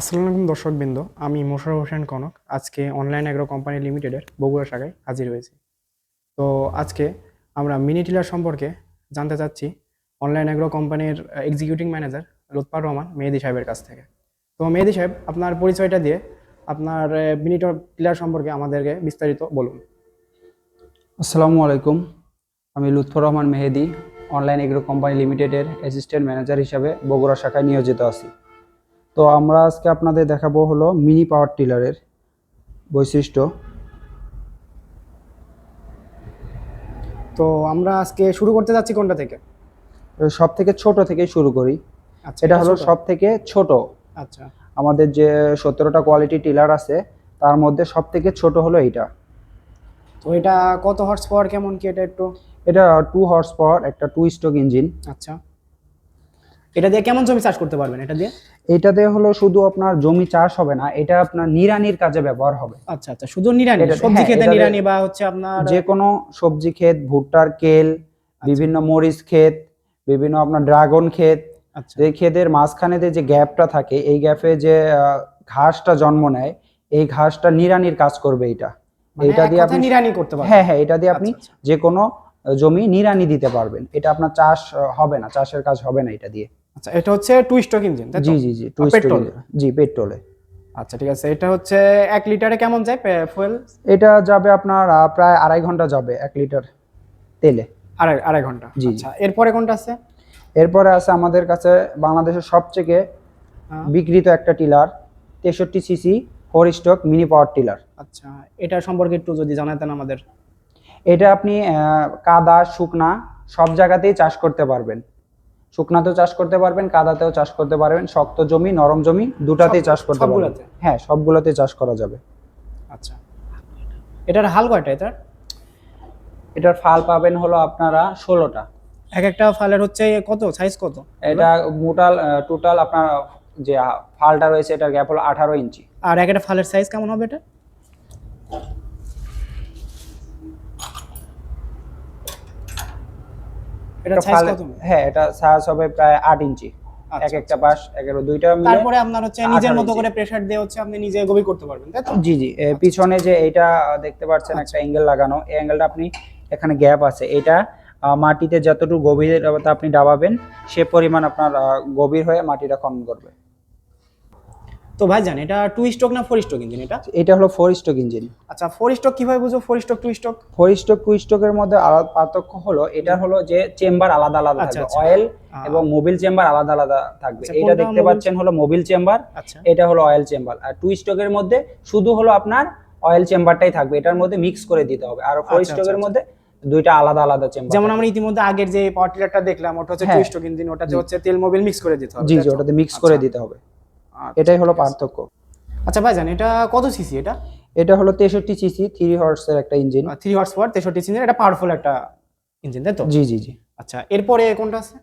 আসসালামু আলাইকুম দর্শকবৃন্দ, আমি মোশারফ হোসেন কনক, আজকে অনলাইন অ্যাগ্রো কোম্পানি লিমিটেডের বগুড়া শাখায় হাজির হয়েছি। তো আজকে আমরা মিনি টিলার সম্পর্কে জানতে চাচ্ছি অনলাইন অ্যাগ্রো কোম্পানির এক্সিকিউটিভ ম্যানেজার লুৎফার রহমান মেহেদি সাহেবের কাছ থেকে। তো মেহেদি সাহেব, আপনার পরিচয়টা দিয়ে আপনার মিনি টিলার সম্পর্কে আমাদেরকে বিস্তারিত বলুন। আসসালামু আলাইকুম, আমি Lutfor Rahman Mehedi, online agro company লিমিটেডের অ্যাসিস্ট্যান্ট ম্যানেজার হিসাবে বগুড়া শাখায় নিয়োজিত আছি। তো আমরা আজকে আপনাদের দেখাবো হলো মিনি পাওয়ার টিলারের বৈশিষ্ট্য। তো আমরা আজকে শুরু করতে যাচ্ছি কোনটা থেকে? সব থেকে ছোট থেকে শুরু করি। আচ্ছা এটা হলো সব থেকে ছোট। আচ্ছা। আমাদের যে সতেরোটা কোয়ালিটি টিলার আছে তার মধ্যে সব থেকে ছোট হলো এইটা। তো এটা কত হর্স পাওয়ার কেমন কি এটা একটু? এটা টু হর্স পাওয়ার একটা টু স্ট্রোক ইঞ্জিন আচ্ছা। এটা দিয়ে কেমন জমি চাষ করতে পারবেন এটা দিয়ে? এইটাতে হলো শুধু আপনার জমি চাষ হবে না এটা আপনার নিরানির কাজে ব্যবহার হবে। আচ্ছা আচ্ছা শুধু নিরানি সবজি হ্যাঁ, খেতে নিরানি বা হচ্ছে আপনার যে কোনো সবজি ক্ষেত ভুট্টার কেল বিভিন্ন মরিচ ক্ষেত বিভিন্ন আপনার ড্রাগন ক্ষেত আচ্ছা। যে ক্ষেতের মাঝখানে যে গ্যাপটা থাকে এই গ্যাপে যে ঘাসটা জন্ম নেয় এই ঘাসটা নিরানির কাজ করবে এটা। মানে এটা দিয়ে আপনি নিরানি করতে পারবেন। হ্যাঁ হ্যাঁ এটা দিয়ে আপনি আচ্ছা, আচ্ছা। যে কোনো জমি নিরানি দিতে পারবেন। এটা আপনার চাষ হবে না চাষের কাজ হবে না এটা দিয়ে। আচ্ছা এটা হচ্ছে টু স্ট্রোক ইঞ্জিন তাই? জি জি জি টু পেট্রোল? জি পেট্রোলে আচ্ছা ঠিক আছে এটা হচ্ছে এক লিটারে কেমন যায় ফুয়েল এটা যাবে আপনার প্রায় আড়াই ঘণ্টা যাবে এক লিটার তেলে। আড়াই আড়াই ঘণ্টা? জি। আচ্ছা এরপরে কোনটা আছে? এরপরে আছে আমাদের কাছে বাংলাদেশের সবথেকে হ্যাঁ, বিক্রিত একটা টিলার তেষট্টি CC four stroke mini power tiller. আচ্ছা এটা সম্পর্কে একটু যদি জানাতেন আমাদের। এটা আপনি কাদা শুকনা সব জায়গাতেই চাষ করতে পারবেন। শুকনাতেও চাষ করতে পারবেন কাদাতেও চাষ করতে পারবেন শক্ত জমি নরম জমি দুটাতেই চাষ করতে পারবেন? হ্যাঁ সবগুলোতে চাষ করা যাবে। আচ্ছা। এটার হাল কয়টা এটার? এটার ফাল পাবেন হলো আপনারা ষোলোটা। এক একটা ফালের হচ্ছে কত? সাইজ কত? এটা মোটাল টোটাল আপনার যে ফালটা রয়েছে এটার গ্যাপ হলো আঠারো ইঞ্চি। আর এক একটা ফালের সাইজ কেমন হবে এটা? এটা এটা সাইজ কত? হ্যাঁ এটা সাইজ হবে প্রায় আট ইঞ্চি। এক আচ্ছা, একটা পাশ এগারো দুইটা মিলে তারপরে আপনার হচ্ছে নিজের মতো করে প্রেসার দিয়ে হচ্ছে আপনি নিজে গভীর করতে পারবেন তাই তো? জি জি। পিছনে যে এইটা দেখতে পাচ্ছেন একটা অ্যাঙ্গেল লাগানো এই অ্যাঙ্গেলটা আপনি এখানে গ্যাপ আছে। এটা মাটিতে যতটুকু গভীরতা আপনি ডাবাবেন সে পরিমাণ আপনার গভীর হয়ে মাটিটা খনন করবে। তো ভাই জান এটা টু স্ট্রোক না ফোর স্ট্রোক ইঞ্জিন এটা? এটা হলো ফোর স্ট্রোক ইঞ্জিন আচ্ছা ফোর স্ট্রোক কীভাবে বুঝো four stroke two stroke four stroke two স্ট্রোকের মধ্যে আলাদা পার্থক্য হলো এটা হলো যে চেম্বার আলাদা আলাদা আচ্ছা, থাকবে আচ্ছা। অয়েল এবং মোবিল চেম্বার আলাদা আলাদা থাকবে। আচ্ছা, এটা দেখতে পাচ্ছেন হলো মোবিল চেম্বার আচ্ছা। এটা হলো অয়েল চেম্বার আর টু স্ট্রোকের মধ্যে শুধু হলো আপনার অয়েল চেম্বারটাই থাকবে এটার মধ্যে মিক্স করে দিতে হবে। আর ফোর আচ্ছা, স্ট্রোকের আচ্ছা, মধ্যে দুইটা আলাদা আলাদা চেম্বার যেমন আমরা ইতিমধ্যে আগের যে পাওয়ার টিলারটা দেখলাম ওটা হচ্ছে টু। স্ট্রোক ইঞ্জিন ওটাতে হচ্ছে তেল মোবিল মিক্স করে দিতে হবে জি জি ওটাতে মিক্স করে আচ্ছা, দিতে হবে। আচ্ছা, এটাই হলো পার্থক্য। আচ্ছা ভাই জান এটা কত সিসি এটা? এটা হলো তেষট্টি সিসি থ্রি হর্সের একটা ইঞ্জিন থ্রি হর্স পাওয়ার তেষট্টি সিসি এটা পাওয়ারফুল একটা ইঞ্জিন তাই তো? জি জি জি। আচ্ছা এরপরে কোনটা আছে?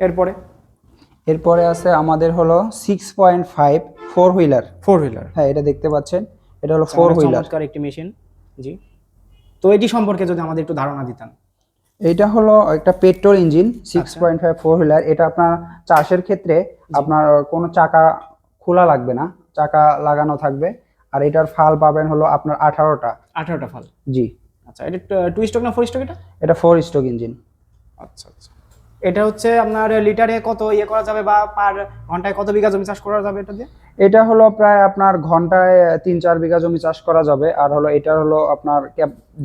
এরপরে? এরপরে আছে আমাদের হলো six point five four wheeler four wheeler হ্যাঁ এটা দেখতে পাচ্ছেন। এটা হলো ফোর হুইলার চমৎকার একটি মেশিন জি। তো এটি সম্পর্কে যদি আমাদের একটু ধারণা দিতেন। এটা হলো একটা petrol engine six. Point five four wheeler এটা আপনার চাষের ক্ষেত্রে আপনার কোনো চাকা খোলা লাগবে না চাকা লাগানো থাকবে। আর এটার ফাল পাবেন হলো আপনার আঠারোটা। আঠারোটা ফাল। জি। আচ্ছা এটা টু স্ট্রোক না ফোর স্ট্রোক এটা? এটা ফোর স্ট্রোক ইঞ্জিন। আচ্ছা আচ্ছা। এটা হচ্ছে আপনার লিটারে কত ইয়ে করা যাবে বা পার ঘন্টায় কত বিঘা জমি চাষ করা যাবে এটা দিয়ে? এটা হলো প্রায় আপনার ঘন্টায় তিন চার বিঘা জমি চাষ করা যাবে। আর হলো এটা হলো আপনার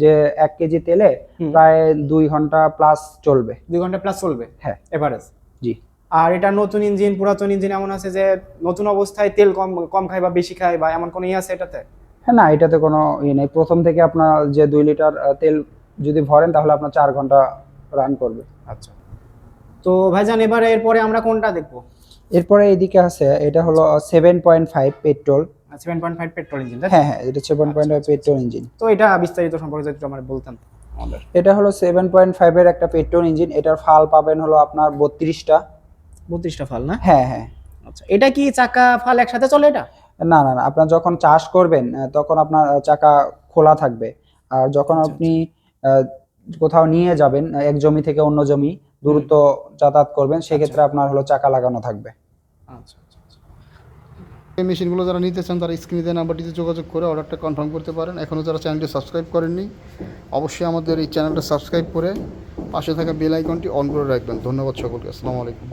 যে এক কেজি তেলে প্রায় দুই ঘণ্টা প্লাস চলবে। দুই ঘণ্টা প্লাস চলবে? হ্যাঁ। এভারেজ? জি। আর এটা নতুন ইঞ্জিন পুরাতন ইঞ্জিন এমন আছে যে নতুন অবস্থায় তেল কম কম খায় বা বেশি খায় বা এমন কোনো ইয়ে আছে এটাতে? হ্যাঁ না এটাতে কোনো ইয়ে নেই। প্রথম থেকে আপনার যে দুই লিটার তেল যদি ভরেন তাহলে আপনার চার ঘণ্টা রান করবে। তো ভাইজান এবারে এরপরে আমরা কোনটা দেখব? এরপরে এদিকে আছে এটা হলো seven point five petrol seven point five petrol engine হ্যাঁ হ্যাঁ এটা seven point five petrol engine তো এটা বিস্তারিত সম্পর্কে যদি আমার বলতেন এটা হলো সেভেন পয়েন্ট ফাইভের একটা পেট্রোল ইঞ্জিন এটার ফাল পাবেন হলো আপনার বত্রিশটা। বত্রিশটা ফাল না? হ্যাঁ হ্যাঁ। আচ্ছা এটা কি চাকা ফাল একসাথে চলে এটা? না না না আপনার যখন চাষ করবেন তখন আপনার চাকা খোলা থাকবে। আর যখন আচ্ছা, আপনি কোথাও নিয়ে যাবেন এক জমি থেকে অন্য জমি দূরত্ব যাতায়াত করবেন সেক্ষেত্রে আপনার হলো চাকা লাগানো থাকবে। আচ্ছা আচ্ছা আচ্ছা। এই মেশিনগুলো যারা নিতে চান তারা স্ক্রিনে দেওয়া নাম্বারটিতে যোগাযোগ করে অর্ডারটা কনফার্ম করতে পারেন। এখনও যারা চ্যানেলটি সাবস্ক্রাইব করেননি অবশ্যই আমাদের এই চ্যানেলটা সাবস্ক্রাইব করে পাশে থাকা বেল আইকনটি অন করে রাখবেন। ধন্যবাদ সকলকে। আসসালামু আলাইকুম।